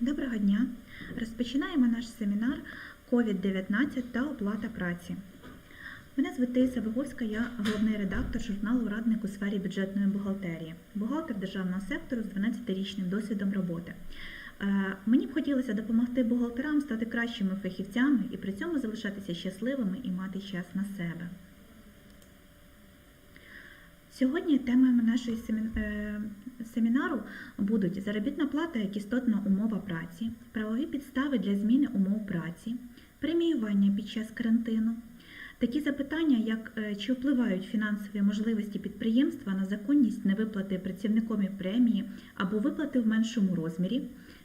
Доброго дня! Розпочинаємо наш семінар COVID-19 та оплата праці. Мене звуть Таїса Виговська, я головний редактор журналу Радник у сфері бюджетної бухгалтерії, бухгалтер державного сектору з 12-річним досвідом роботи. Е, Мені б хотілося допомогти бухгалтерам стати кращими фахівцями і при цьому залишатися щасливими і мати час на себе. Сьогодні темами нашої е, семінару будуть заробітна плата як істотна умова праці, правові підстави для зміни умов праці, преміювання під час карантину. Такі запитання, як е, чи впливають фінансові можливості підприємства на законність невиплати працівникові премії або виплати в меншому розмірі,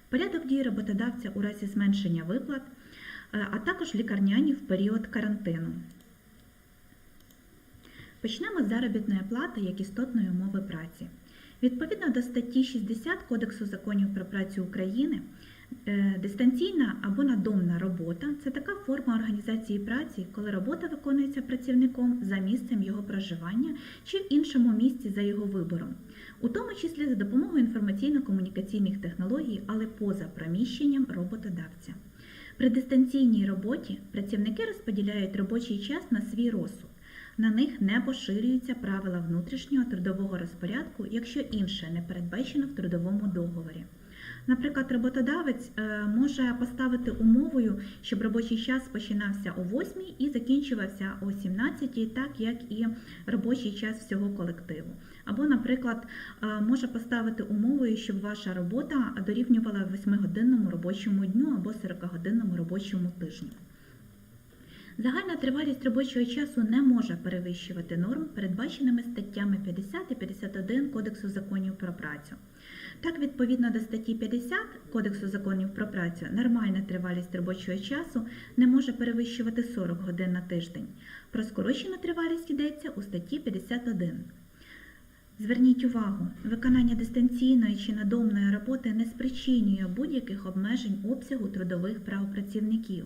порядок дій роботодавця у разі зменшення виплат, е, а також лікарняні в період карантину. Почнемо з заробітної плати як істотної умови праці. Відповідно до статті 60 Кодексу законів про працю України, е, дистанційна або надомна робота це така форма організації праці, коли робота виконується працівником за місцем його проживання чи в іншому місці за його вибором, у тому числі за допомогою інформаційно-комунікаційних технологій, але поза приміщенням роботодавця. При дистанційній роботі працівники розподіляють робочий час на свій розсуд. На них не поширюються правила внутрішнього трудового розпорядку, якщо інше не передбачено в трудовому договорі. Наприклад, роботодавець е, може поставити умовою, щоб робочий час починався о 8 і закінчувався о 17, так як і робочий час всього колективу. Або, наприклад, е, може поставити умовою, щоб ваша робота дорівнювала 8-годинному робочому дню або 40-годинному робочому тижню. Загальна тривалість робочого часу не може перевищувати норм, передбаченими статтями 50 і 51 Кодексу законів про працю. Так, відповідно до статті 50 Кодексу законів про працю, нормальна тривалість робочого часу не може перевищувати 40 годин на тиждень. Про скорочену тривалість йдеться у статті 51. Зверніть увагу, виконання дистанційної чи надомної роботи не спричинює будь-яких обмежень обсягу трудових прав працівників.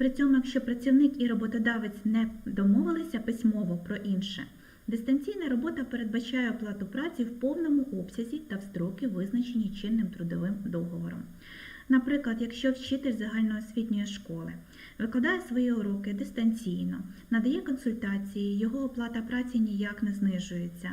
При цьому, якщо працівник і роботодавець не домовилися письмово про інше, дистанційна робота передбачає оплату праці в повному обсязі та в строки, визначені чинним трудовим договором. Наприклад, якщо вчитель загальноосвітньої школи викладає свої уроки дистанційно, надає консультації, його оплата праці ніяк не знижується.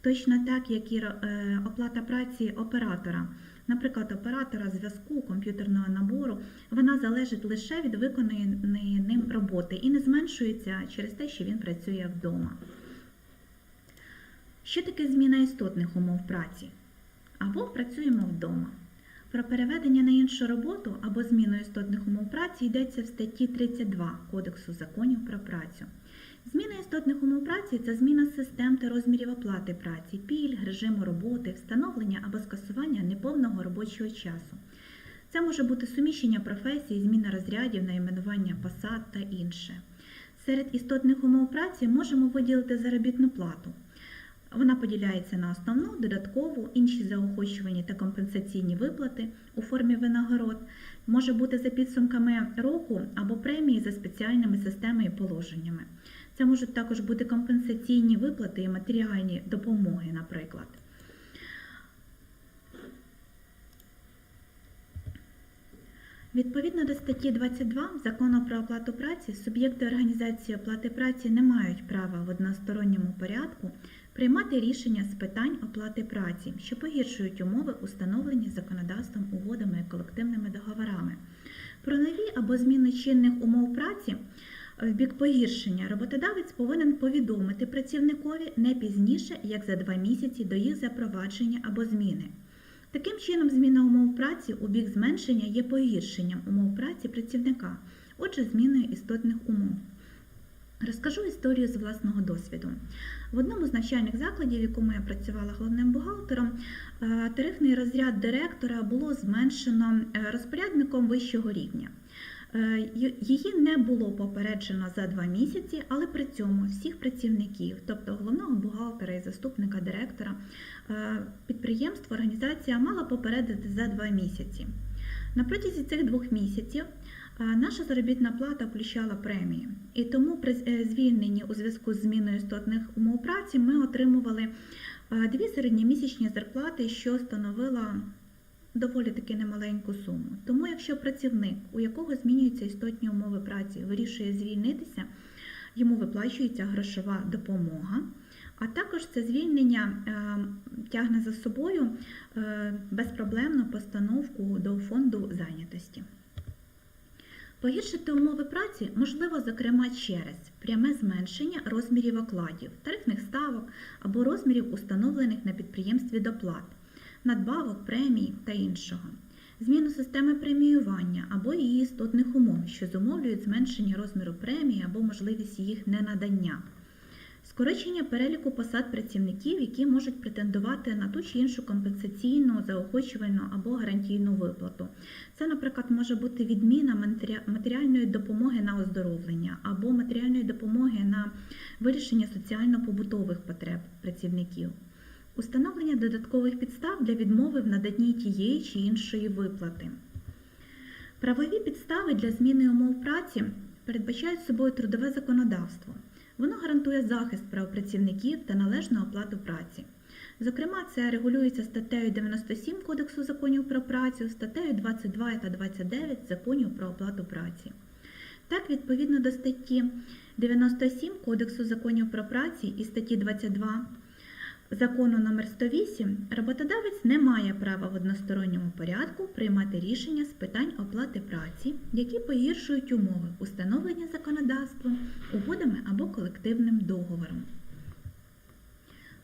Точно так, як і е, оплата праці оператора. Наприклад, оператора зв'язку комп'ютерного набору, вона залежить лише від виконаної ним роботи і не зменшується через те, що він працює вдома. Що таке зміна істотних умов праці? Або працюємо вдома. Про переведення на іншу роботу або зміну істотних умов праці йдеться в статті 32 Кодексу законів про працю. Зміна істотних умов праці це зміна систем та розмірів оплати праці, пільг, режиму роботи, встановлення або скасування неповного робочого часу. Це може бути суміщення професій, зміна розрядів, найменування посад та інше. Серед істотних умов праці можемо виділити заробітну плату. Вона поділяється на основну, додаткову, інші заохочувані та компенсаційні виплати у формі винагород, може бути за підсумками року або премії за спеціальними системами і положеннями. Це можуть також бути компенсаційні виплати і матеріальні допомоги, наприклад. Відповідно до статті 22 Закону про оплату праці, суб'єкти організації оплати праці не мають права в односторонньому порядку приймати рішення з питань оплати праці, що погіршують умови, установлені законодавством, угодами і колективними договорами. Про нові або зміни чинних умов праці в бік погіршення роботодавець повинен повідомити працівникові не пізніше, як за два місяці до їх запровадження або зміни. Таким чином, зміна умов праці у бік зменшення є погіршенням умов праці працівника, отже, зміною істотних умов. Розкажу історію з власного досвіду. В одному з навчальних закладів, в якому я працювала головним бухгалтером, е, тарифний розряд директора було зменшено е, розпорядником вищого рівня. Е, Її не було попереджено за два місяці, але при цьому всіх працівників, тобто головного бухгалтера і заступника директора, підприємство, організація мала попередити за два місяці. На протязі цих двох місяців наша заробітна плата включала премії, і тому при звільненні у зв'язку з зміною істотних умов праці ми отримували дві середньомісячні зарплати, що становила доволі таки немаленьку суму. Тому, якщо працівник, у якого змінюються істотні умови праці, вирішує звільнитися, йому виплачується грошова допомога. А також це звільнення е, тягне за собою е, безпроблемну постановку до фонду зайнятості. Погіршити умови праці можливо, зокрема, через пряме зменшення розмірів окладів, тарифних ставок або розмірів установлених на підприємстві доплат, надбавок, премій та іншого, зміну системи преміювання або її істотних умов, що зумовлюють зменшення розміру премії або можливість їх ненадання. Скорочення переліку посад працівників, які можуть претендувати на ту чи іншу компенсаційну, заохочувальну або гарантійну виплату. Це, наприклад, може бути відміна матеріальної допомоги на оздоровлення або матеріальної допомоги на вирішення соціально-побутових потреб працівників. Установлення додаткових підстав для відмови в наданні тієї чи іншої виплати. Правові підстави для зміни умов праці передбачають собою трудове законодавство. Воно гарантує захист прав працівників та належну оплату праці. Зокрема, це регулюється статтею 97 Кодексу законів про працю, статтею 22 та 29 законів про оплату праці. Так, відповідно до статті 97 Кодексу законів про праці і статті 22 Закону номер 108 роботодавець не має права в односторонньому порядку приймати рішення з питань оплати праці, які погіршують умови установлення законодавством, угодами або колективним договором.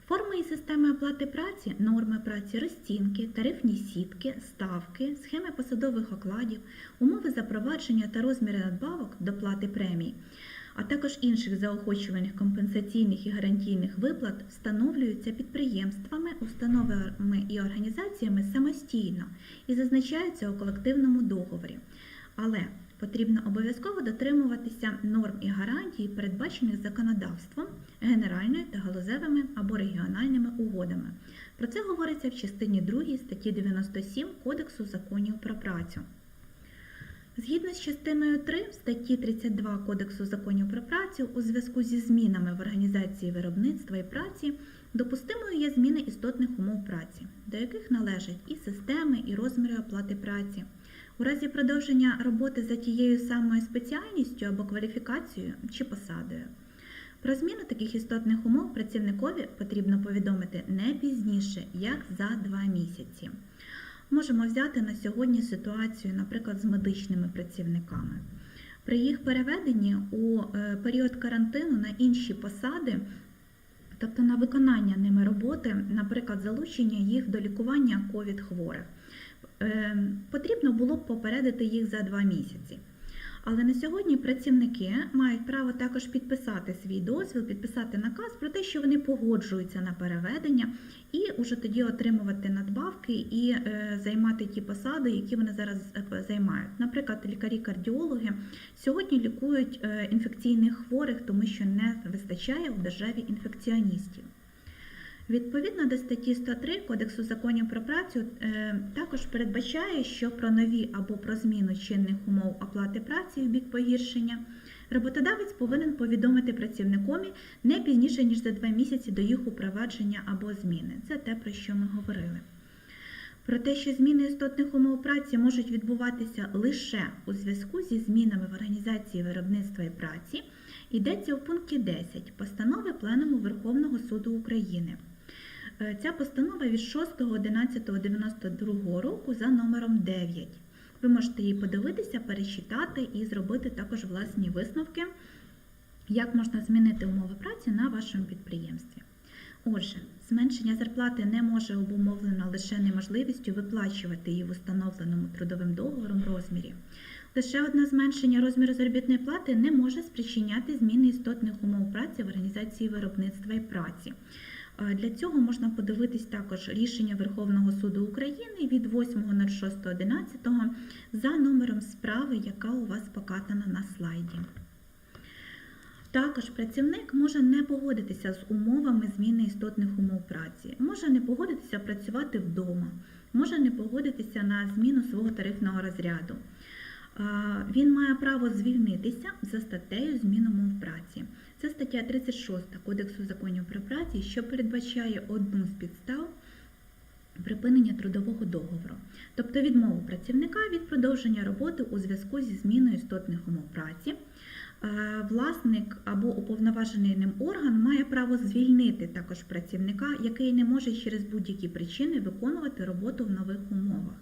Форми і системи оплати праці, норми праці, розцінки, тарифні сітки, ставки, схеми посадових окладів, умови запровадження та розміри надбавок доплати премій, а також інших заохочувальних компенсаційних і гарантійних виплат встановлюються підприємствами, установами і організаціями самостійно і зазначаються у колективному договорі. Але потрібно обов'язково дотримуватися норм і гарантій, передбачених законодавством, генеральною та галузевими або регіональними угодами. Про це говориться в частині 2 статті 97 Кодексу законів про працю. Згідно з частиною 3 статті 32 Кодексу законів про працю, у зв'язку зі змінами в організації виробництва і праці, допустимою є зміни істотних умов праці, до яких належать і системи, і розміри оплати праці. У разі продовження роботи за тією самою спеціальністю або кваліфікацією чи посадою. Про зміну таких істотних умов працівникові потрібно повідомити не пізніше, як за два місяці. Можемо взяти на сьогодні ситуацію, наприклад, з медичними працівниками. При їх переведенні у е, період карантину на інші посади, тобто на виконання ними роботи, наприклад, залучення їх до лікування ковід-хворих, е, потрібно було б попередити їх за два місяці. Але на сьогодні працівники мають право також підписати свій дозвіл, підписати наказ про те, що вони погоджуються на переведення, і уже тоді отримувати надбавки і е, займати ті посади, які вони зараз е, займають. Наприклад, лікарі-кардіологи сьогодні лікують е, інфекційних хворих, тому що не вистачає в державі інфекціоністів. Відповідно до статті 103 Кодексу законів про працю е, також передбачає, що про нові або про зміну чинних умов оплати праці в бік погіршення роботодавець повинен повідомити працівникові не пізніше ніж за два місяці до їх упровадження або зміни. Це те, про що ми говорили. Про те, що зміни істотних умов праці можуть відбуватися лише у зв'язку зі змінами в організації виробництва і праці, йдеться у пункті 10 постанови Пленуму Верховного суду України. Е, Ця постанова від 6.11.92 року за номером 9. Ви можете її подивитися, перечитати і зробити також власні висновки, як можна змінити умови праці на вашому підприємстві. Отже, зменшення зарплати не може обумовлено лише неможливістю виплачувати її в установленому трудовим договором розмірі. Лише одне зменшення розміру заробітної плати не може спричиняти зміни істотних умов праці в організації виробництва і праці. Для цього можна подивитись також рішення Верховного суду України від 8.06.11 за номером справи, яка у вас показана на слайді. Також працівник може не погодитися з умовами зміни істотних умов праці, може не погодитися працювати вдома, може не погодитися на зміну свого тарифного розряду. Він має право звільнитися за статтею змін умов праці. Це стаття 36 Кодексу законів про працю, що передбачає одну з підстав припинення трудового договору, тобто відмову працівника від продовження роботи у зв'язку зі зміною істотних умов праці. Власник або уповноважений ним орган має право звільнити також працівника, який не може через будь-які причини виконувати роботу в нових умовах.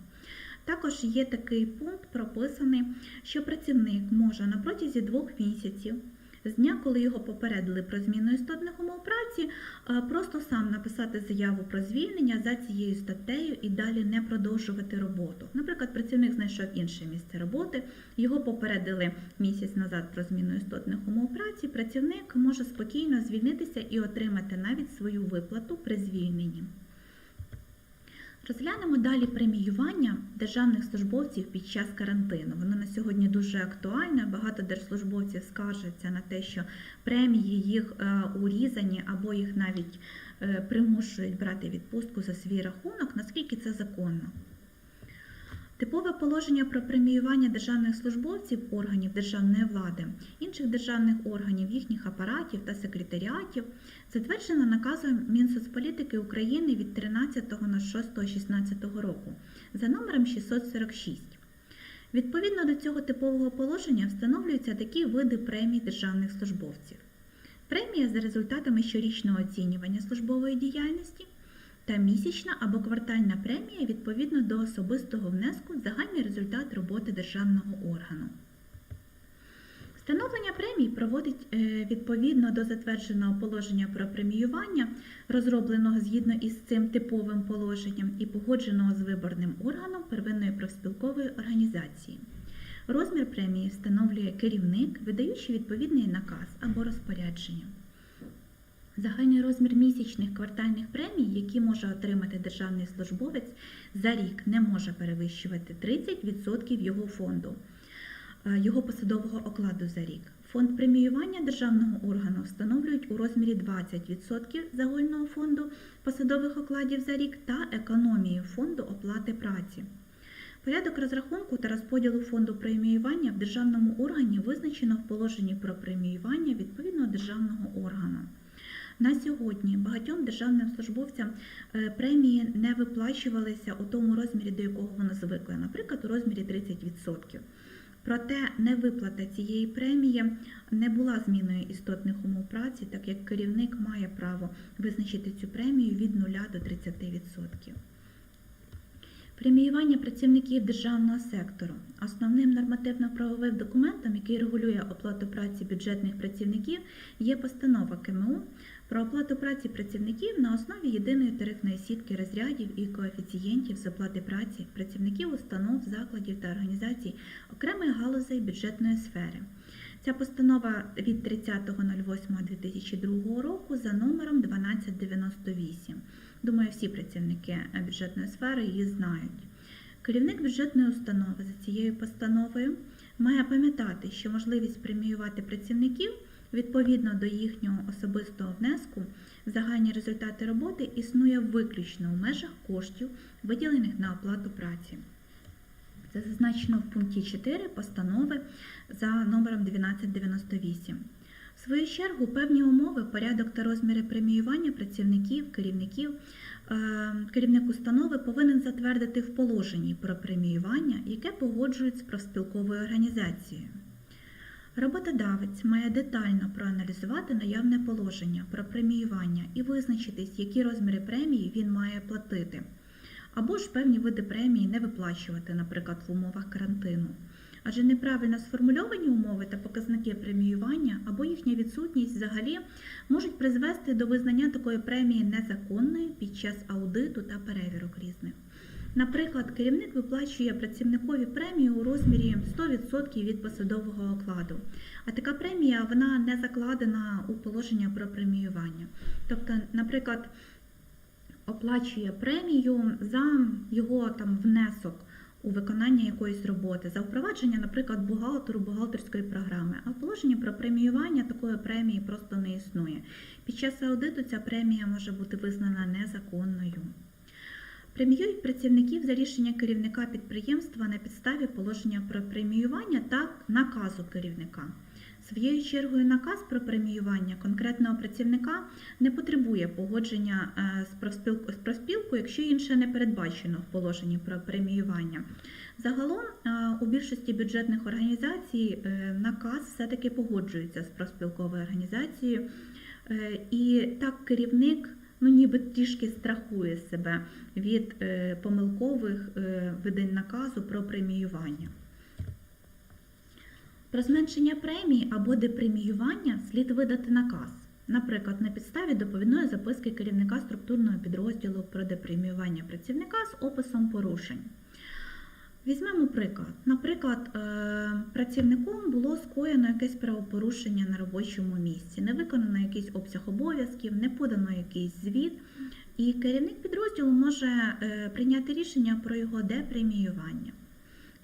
Також є такий пункт прописаний, що працівник може на протязі двох місяців з дня, коли його попередили про зміну істотних умов праці, просто сам написати заяву про звільнення за цією статтею і далі не продовжувати роботу. Наприклад, працівник знайшов інше місце роботи, його попередили місяць назад про зміну істотних умов праці. Працівник може спокійно звільнитися і отримати навіть свою виплату при звільненні. Розглянемо далі преміювання державних службовців під час карантину. Воно на сьогодні дуже актуальне. Багато держслужбовців скаржаться на те, що премії їх е, урізані або їх навіть е, примушують брати відпустку за свій рахунок. Наскільки це законно? Типове положення про преміювання державних службовців органів державної влади, інших державних органів, їхніх апаратів та секретаріатів затверджено наказом Мінсоцполітики України від 13.06.16 року за номером 646. Відповідно до цього типового положення встановлюються такі види премій державних службовців. Премія за результатами щорічного оцінювання службової діяльності та місячна або квартальна премія відповідно до особистого внеску в загальний результат роботи державного органу. Встановлення премій проводить е, відповідно до затвердженого положення про преміювання, розробленого згідно із цим типовим положенням і погодженого з виборним органом первинної профспілкової організації. Розмір премії встановлює керівник, видаючи відповідний наказ або розпорядження. Загальний розмір місячних квартальних премій, які може отримати державний службовець за рік, не може перевищувати 30% його фонду, е, його посадового окладу за рік. Фонд преміювання державного органу встановлюють у розмірі 20% загального фонду посадових окладів за рік та економію фонду оплати праці. Порядок розрахунку та розподілу фонду преміювання в державному органі визначено в положенні про преміювання відповідного державного органу. На сьогодні багатьом державним службовцям е, премії не виплачувалися у тому розмірі, до якого вони звикли, наприклад, у розмірі 30%. Проте невиплата цієї премії не була зміною істотних умов праці, так як керівник має право визначити цю премію від 0 до 30%. Преміювання працівників державного сектору. Основним нормативно-правовим документом, який регулює оплату праці бюджетних працівників, є постанова КМУ про оплату праці працівників на основі єдиної тарифної сітки розрядів і коефіцієнтів з оплати праці працівників установ, закладів та організацій окремих галузей бюджетної сфери. Ця постанова від 30.08.2002 року за номером 1298. Думаю, всі працівники бюджетної сфери її знають. Керівник бюджетної установи за цією постановою має пам'ятати, що можливість преміювати працівників відповідно до їхнього особистого внеску в загальні результати роботи існує виключно у межах коштів, виділених на оплату праці. Це зазначено в пункті 4 постанови за номером 1298. В свою чергу певні умови, порядок та розміри преміювання працівників, керівників, е, керівник установи повинен затвердити в положенні про преміювання, яке погоджують з профспілковою організацією. Роботодавець має детально проаналізувати наявне положення про преміювання і визначитись, які розміри премії він має платити, або ж певні види премії не виплачувати, наприклад, в умовах карантину. Адже неправильно сформульовані умови та показники преміювання або їхня відсутність взагалі можуть призвести до визнання такої премії незаконною під час аудиту та перевірок різних. Наприклад, керівник виплачує працівникові премію у розмірі 100% від посадового окладу, а така премія вона не закладена у положення про преміювання. Тобто, наприклад, оплачує премію за його там внесок у виконання якоїсь роботи, за впровадження, наприклад, бухгалтеру бухгалтерської програми. А в положенні про преміювання такої премії просто не існує. Під час аудиту ця премія може бути визнана незаконною. Преміюють працівників за рішення керівника підприємства на підставі положення про преміювання та наказу керівника. Своєю чергою наказ про преміювання конкретного працівника не потребує погодження е, з профспілкою, якщо інше не передбачено в положенні про преміювання. Загалом е, у більшості бюджетних організацій е, наказ все-таки погоджується з профспілковою організацією, і так керівник ну, ніби трішки страхує себе від помилкових видань наказу про преміювання. Про зменшення премії або депреміювання слід видати наказ, наприклад, на підставі доповідної записки керівника структурного підрозділу про депреміювання працівника з описом порушень. Візьмемо приклад. Наприклад, е, працівником було скоєно якесь правопорушення на робочому місці, не виконано якийсь обсяг обов'язків, не подано якийсь звіт, і керівник підрозділу може е, прийняти рішення про його депреміювання.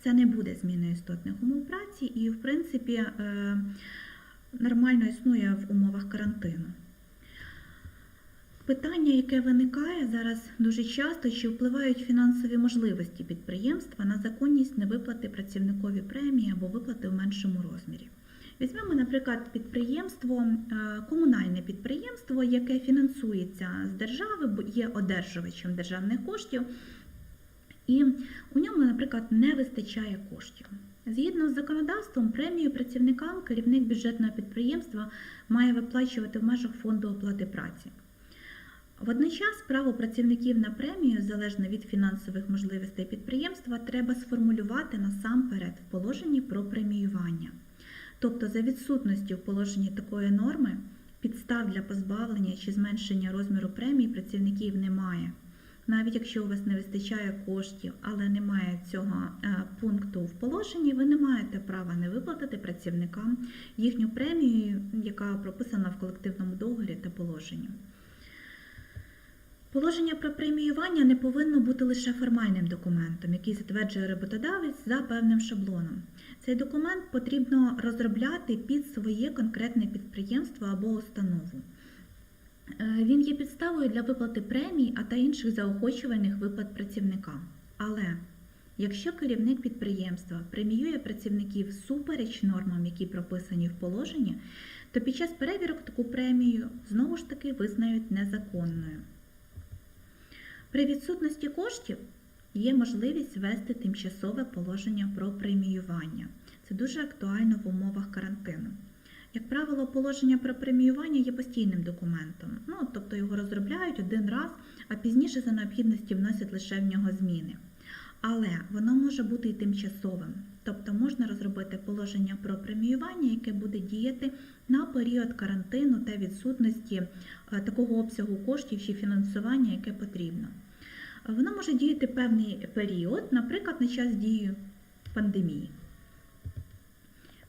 Це не буде зміною істотних умов праці і, в принципі, е, нормально існує в умовах карантину. Питання, яке виникає зараз дуже часто, чи впливають фінансові можливості підприємства на законність невиплати працівникові премії або виплати в меншому розмірі. Візьмемо, наприклад, підприємство, е, комунальне підприємство, яке фінансується з держави, бо є одержувачем державних коштів, і у ньому, наприклад, не вистачає коштів. Згідно з законодавством, премію працівникам керівник бюджетного підприємства має виплачувати в межах фонду оплати праці. Водночас право працівників на премію, залежно від фінансових можливостей підприємства, треба сформулювати насамперед в положенні про преміювання. Тобто, за відсутності в положенні такої норми, підстав для позбавлення чи зменшення розміру премії працівників немає. Навіть якщо у вас не вистачає коштів, але немає цього е, пункту в положенні, ви не маєте права не виплатити працівникам їхню премію, яка прописана в колективному договорі та положенні. Положення про преміювання не повинно бути лише формальним документом, який затверджує роботодавець за певним шаблоном. Цей документ потрібно розробляти під своє конкретне підприємство або установу. Е, Він є підставою для виплати премій, а та інших заохочувальних виплат працівникам. Але якщо керівник підприємства преміює працівників супереч нормам, які прописані в положенні, то під час перевірок таку премію знову ж таки визнають незаконною. При відсутності коштів є можливість ввести тимчасове положення про преміювання. Це дуже актуально в умовах карантину. Як правило, положення про преміювання є постійним документом, ну, тобто його розробляють один раз, а пізніше за необхідності вносять лише в нього зміни. Але воно може бути і тимчасовим, тобто можна розробити положення про преміювання, яке буде діяти на період карантину та відсутності е, такого обсягу коштів чи фінансування, яке потрібно. Воно може діяти певний період, наприклад, на час дії пандемії.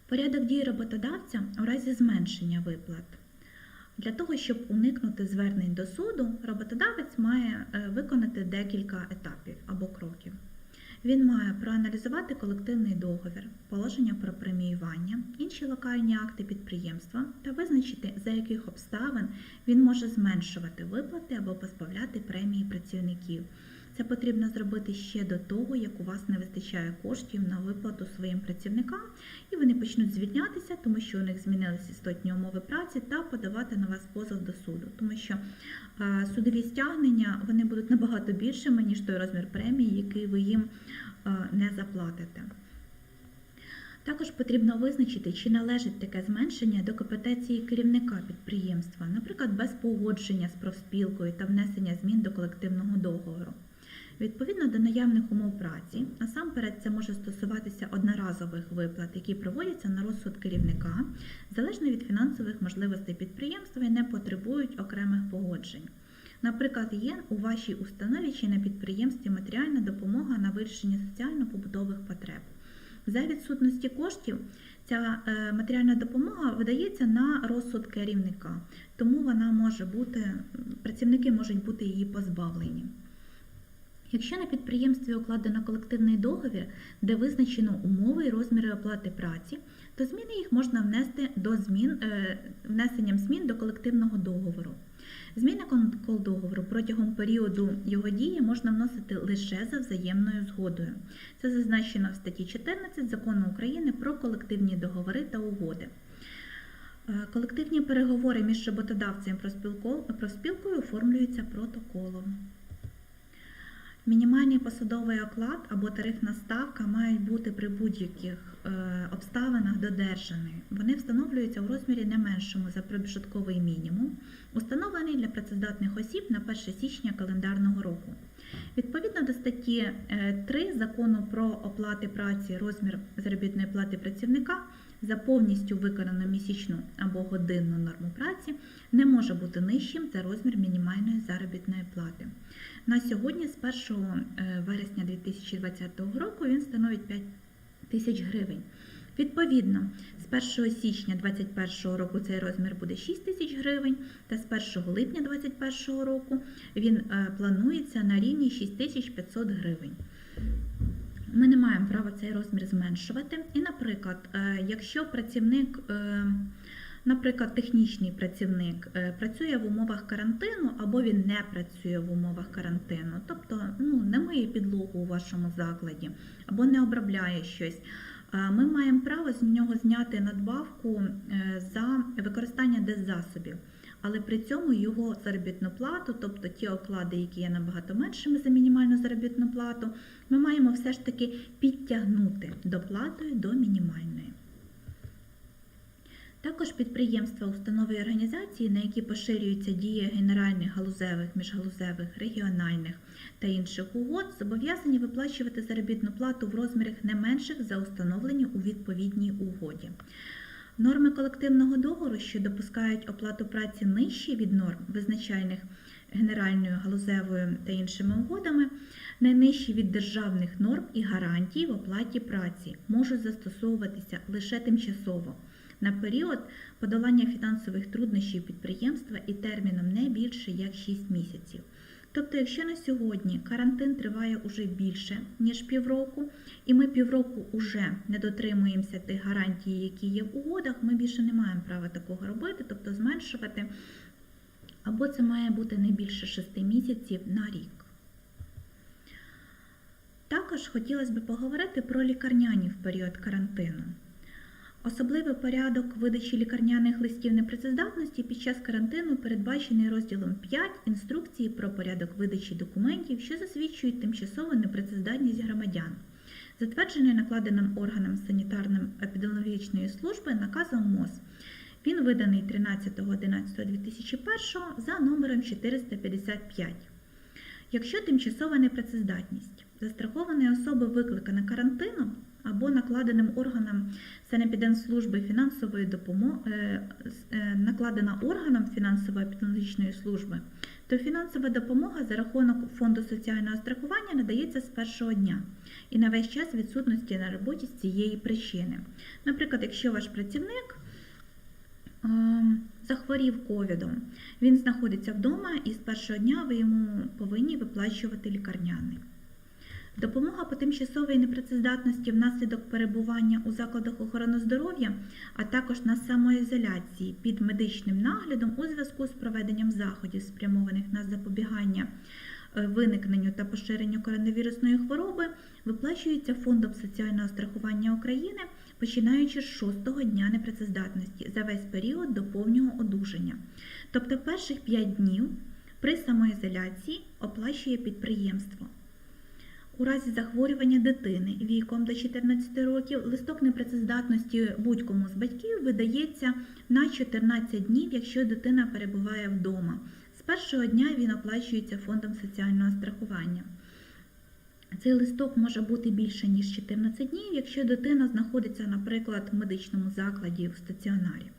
Порядок дії роботодавця у разі зменшення виплат. Для того, щоб уникнути звернень до суду, роботодавець має е, виконати декілька етапів або кроків. Він має проаналізувати колективний договір, положення про преміювання, інші локальні акти підприємства та визначити, за яких обставин він може зменшувати виплати або позбавляти премії працівників. Це потрібно зробити ще до того, як у вас не вистачає коштів на виплату своїм працівникам, і вони почнуть звільнятися, тому що у них змінилися істотні умови праці, та подавати на вас позов до суду, тому що судові стягнення вони будуть набагато більшими, ніж той розмір премії, який ви їм не заплатите. Також потрібно визначити, чи належить таке зменшення до компетенції керівника підприємства, наприклад, без погодження з профспілкою та внесення змін до колективного договору. Відповідно до наявних умов праці, насамперед це може стосуватися одноразових виплат, які проводяться на розсуд керівника, залежно від фінансових можливостей підприємства і не потребують окремих погоджень. Наприклад, є у вашій установі чи на підприємстві матеріальна допомога на вирішення соціально-побутових потреб. За відсутності коштів ця е, матеріальна допомога видається на розсуд керівника, тому вона може бути, працівники можуть бути її позбавлені. Якщо на підприємстві укладено колективний договір, де визначено умови і розміри оплати праці, то зміни їх можна внести до змін, е, внесенням змін до колективного договору. Зміни договору протягом періоду його дії можна вносити лише за взаємною згодою. Це зазначено в статті 14 закону України про колективні договори та угоди. Е, Колективні переговори між роботодавцем і профспілко- профспілкою оформлюються протоколом. Мінімальний посадовий оклад або тарифна ставка мають бути при будь-яких е, обставинах додержані. Вони встановлюються у розмірі не меншому за прибутковий мінімум, установлений для працездатних осіб на 1 січня календарного року. Відповідно до статті е, 3 закону про оплати праці, розмір заробітної плати працівника за повністю виконану місячну або годинну норму праці не може бути нижчим за розмір мінімальної заробітної плати. На сьогодні, з 1 е, вересня 2020 року, він становить 5 тисяч гривень. Відповідно, з 1 січня 2021 року цей розмір буде 6 тисяч гривень, та з 1 липня 2021 року він е, планується на рівні 6500 гривень. Ми не маємо права цей розмір зменшувати. І, наприклад, е, якщо працівник, наприклад, технічний працівник е, працює в умовах карантину або він не працює в умовах карантину, тобто ну, не миє підлогу у вашому закладі або не обробляє щось. Ми маємо право з нього зняти надбавку е, за використання деззасобів, але при цьому його заробітну плату, тобто ті оклади, які є набагато меншими за мінімальну заробітну плату, ми маємо все ж таки підтягнути доплатою до мінімальної. Також підприємства, установи і організації, на які поширюється дія генеральних галузевих, міжгалузевих, регіональних та інших угод, зобов'язані виплачувати заробітну плату в розмірах не менших за установлені у відповідній угоді. Норми колективного договору, що допускають оплату праці нижчі від норм, визначальних генеральною галузевою та іншими угодами, найнижчі від державних норм і гарантій в оплаті праці можуть застосовуватися лише тимчасово на період подолання фінансових труднощів підприємства і терміном не більше як 6 місяців. Тобто, якщо на сьогодні карантин триває уже більше ніж півроку, і ми півроку вже не дотримуємося тих гарантій, які є в угодах, ми більше не маємо права такого робити, тобто зменшувати, або це має бути не більше 6 місяців на рік. Також хотілося б поговорити про лікарняні в період карантину. Особливий порядок видачі лікарняних листів непрацездатності під час карантину передбачений розділом 5 інструкції про порядок видачі документів, що засвідчують тимчасову непрацездатність громадян, затверджений накладеним органом санітарно-епідеміологічної служби наказом МОЗ. Він виданий 13.11.2001 за номером 455. Якщо тимчасова непрацездатність застрахованої особи викликана карантином або накладеним органом санепідемслужби фінансової допомоги, накладена органом фінансово-епідеміологічної служби, то фінансова допомога за рахунок фонду соціального страхування надається з першого дня і на весь час відсутності на роботі з цієї причини. Наприклад, якщо ваш працівник ем, захворів ковідом, він знаходиться вдома і з першого дня ви йому повинні виплачувати лікарняний. Допомога по тимчасовій непрацездатності внаслідок перебування у закладах охорони здоров'я, а також на самоізоляції під медичним наглядом у зв'язку з проведенням заходів, спрямованих на запобігання е, виникненню та поширенню коронавірусної хвороби, виплачується Фондом соціального страхування України, починаючи з шостого дня непрацездатності за весь період до повного одужання. Тобто перших 5 днів при самоізоляції оплачує підприємство. У разі захворювання дитини віком до 14 років листок непрацездатності будь-кому з батьків видається на 14 днів, якщо дитина перебуває вдома. З першого дня він оплачується фондом соціального страхування. Цей листок може бути більше, ніж 14 днів, якщо дитина знаходиться, наприклад, в медичному закладі в стаціонарі.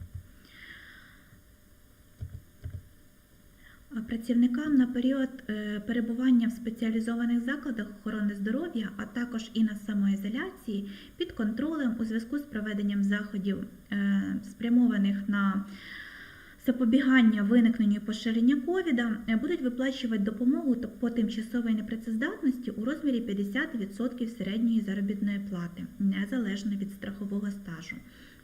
Працівникам на період е, перебування в спеціалізованих закладах охорони здоров'я, а також і на самоізоляції під контролем у зв'язку з проведенням заходів, е, спрямованих на запобігання виникненню і поширення ковіда, е, будуть виплачувати допомогу по тимчасовій непрацездатності у розмірі 50% середньої заробітної плати, незалежно від страхового стажу.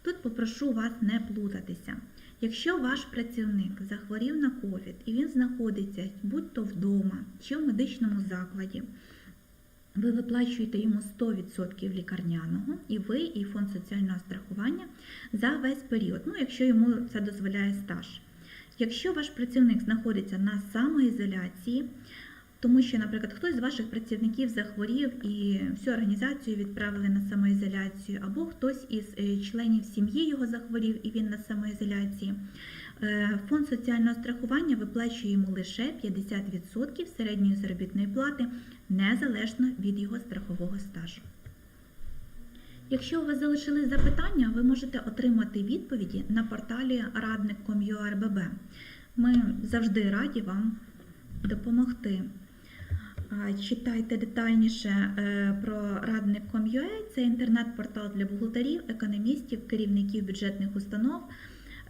Тут попрошу вас не плутатися. Якщо ваш працівник захворів на ковід і він знаходиться будь-то вдома чи в медичному закладі, ви виплачуєте йому 100% лікарняного, і ви, і фонд соціального страхування за весь період, ну, якщо йому це дозволяє стаж. Якщо ваш працівник знаходиться на самоізоляції, тому що, наприклад, хтось з ваших працівників захворів і всю організацію відправили на самоізоляцію, або хтось із е, членів сім'ї його захворів і він на самоізоляції, е, фонд соціального страхування виплачує йому лише 50% середньої заробітної плати незалежно від його страхового стажу. Якщо у вас залишились запитання, ви можете отримати відповіді на порталі радник.com.ua.rbb. Ми завжди раді вам допомогти. Читайте детальніше е, про радник.com.ua. Це інтернет-портал для бухгалтерів, економістів, керівників бюджетних установ,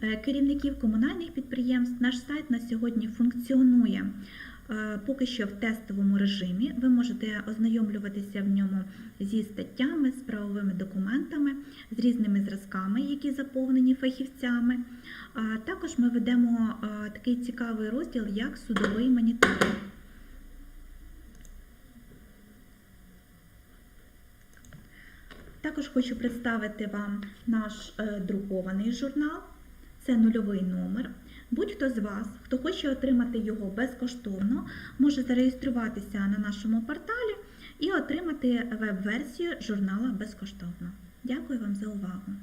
е, керівників комунальних підприємств. Наш сайт на сьогодні функціонує е, поки що в тестовому режимі. Ви можете ознайомлюватися в ньому зі статтями, з правовими документами, з різними зразками, які заповнені фахівцями. А також ми ведемо такий цікавий розділ, як судовий моніторинг. Також хочу представити вам наш е, друкований журнал. Це нульовий номер. Будь-хто з вас, хто хоче отримати його безкоштовно, може зареєструватися на нашому порталі і отримати веб-версію журнала безкоштовно. Дякую вам за увагу!